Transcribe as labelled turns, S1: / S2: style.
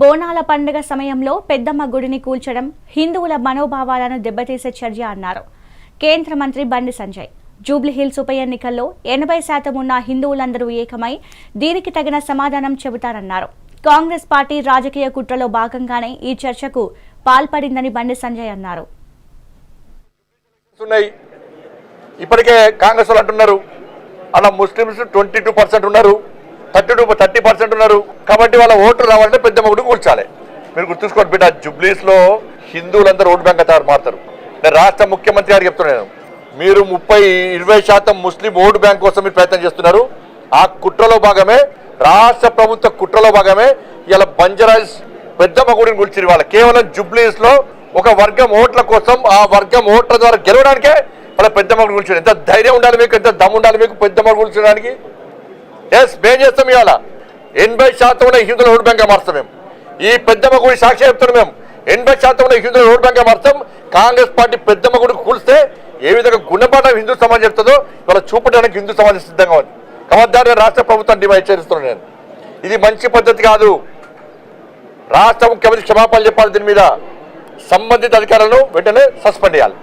S1: బోనాల పండుగ సమయంలో పెద్దమ్మ గుడిని కూల్చడం హిందువుల మనోభావాలను దెబ్బతీసే చర్య అన్నారు. కేంద్ర మంత్రి బండి సంజయ్. జూబ్లీహిల్స్ ఉప ఎన్నికల్లో ఎనభై శాతం ఉన్న హిందువులందరూ ఏకమై దీనికి తగిన సమాధానం చెబుతారన్నారు కాంగ్రెస్ పార్టీ రాజకీయ కుట్రలో భాగంగానే ఈ చర్చకు పాల్పడిందని బండి సంజయ్ అన్నారు.
S2: ఇప్పటికే కాంగ్రెస్ వాళ్ళు అంటున్నారు. అలా ముస్లింస్ ట్వంటీ టూ పర్సెంట్ ఉన్నారు. థర్టీ టూ థర్టీ పర్సెంట్ ఉన్నారు. కాబట్టి వాళ్ళ ఓట్లు రావాలంటే పెద్ద మొగుడు కూర్చాలి. మీరు గుర్తుంచుకోండి బిడ్డ జుబ్లీస్లో హిందువులందరూ ఓటు బ్యాంక్ అవుతారు మారుతారు. నేను రాష్ట్ర ముఖ్యమంత్రి గారు చెప్తున్నాను మీరు ముప్పై ఇరవై శాతం ముస్లిం ఓటు బ్యాంక్ కోసం మీరు ప్రయత్నం చేస్తున్నారు. ఆ కుట్రలో భాగమే రాష్ట్ర ప్రభుత్వ కుట్రలో భాగమే ఇలా బంజరాజ్ పెద్దమ్మ గుడిని గురించి వాళ్ళ కేవలం జుబ్లీస్లో ఒక వర్గం ఓట్ల కోసం ఆ వర్గం ఓట్ల ద్వారా గెలవడానికే వాళ్ళ పెద్దమ్మ గుడి గురించి ఎంత ధైర్యం ఉండాలి మీకు ఎంత దమ్ము ఉండాలి మీకు పెద్దమ్మ గురించడానికి ఎస్ మేం చేస్తాం ఇవాళ. ఎనభై శాతం ఉన్న హిందువుల ఓటు బ్యాంక్ మారుస్తాం మేము ఈ పెద్దమ్మ గుడి సాక్షి చెప్తున్నాం మేము ఎనభై శాతం ఉన్న హిందువుల ఓటు బ్యాంక్ మారుస్తాం కాంగ్రెస్ పార్టీ పెద్దమ్మ గుడి కూలిస్తే ఏ విధంగా గుణపాఠం హిందూ సమాజం చెప్తుందో ఇవాళ చూపడానికి హిందూ సమాజం సిద్ధంగా ఉంది. కాబట్టి రాష్ట్ర ప్రభుత్వం డిమాండ్ హెచ్చరిస్తున్నాను నేను. ఇది మంచి పద్ధతి కాదు. రాష్ట్ర ముఖ్యమంత్రి క్షమాపణలు చెప్పాలి దీని మీద. సంబంధిత అధికారులను వెంటనే సస్పెండ్ చేయాలి.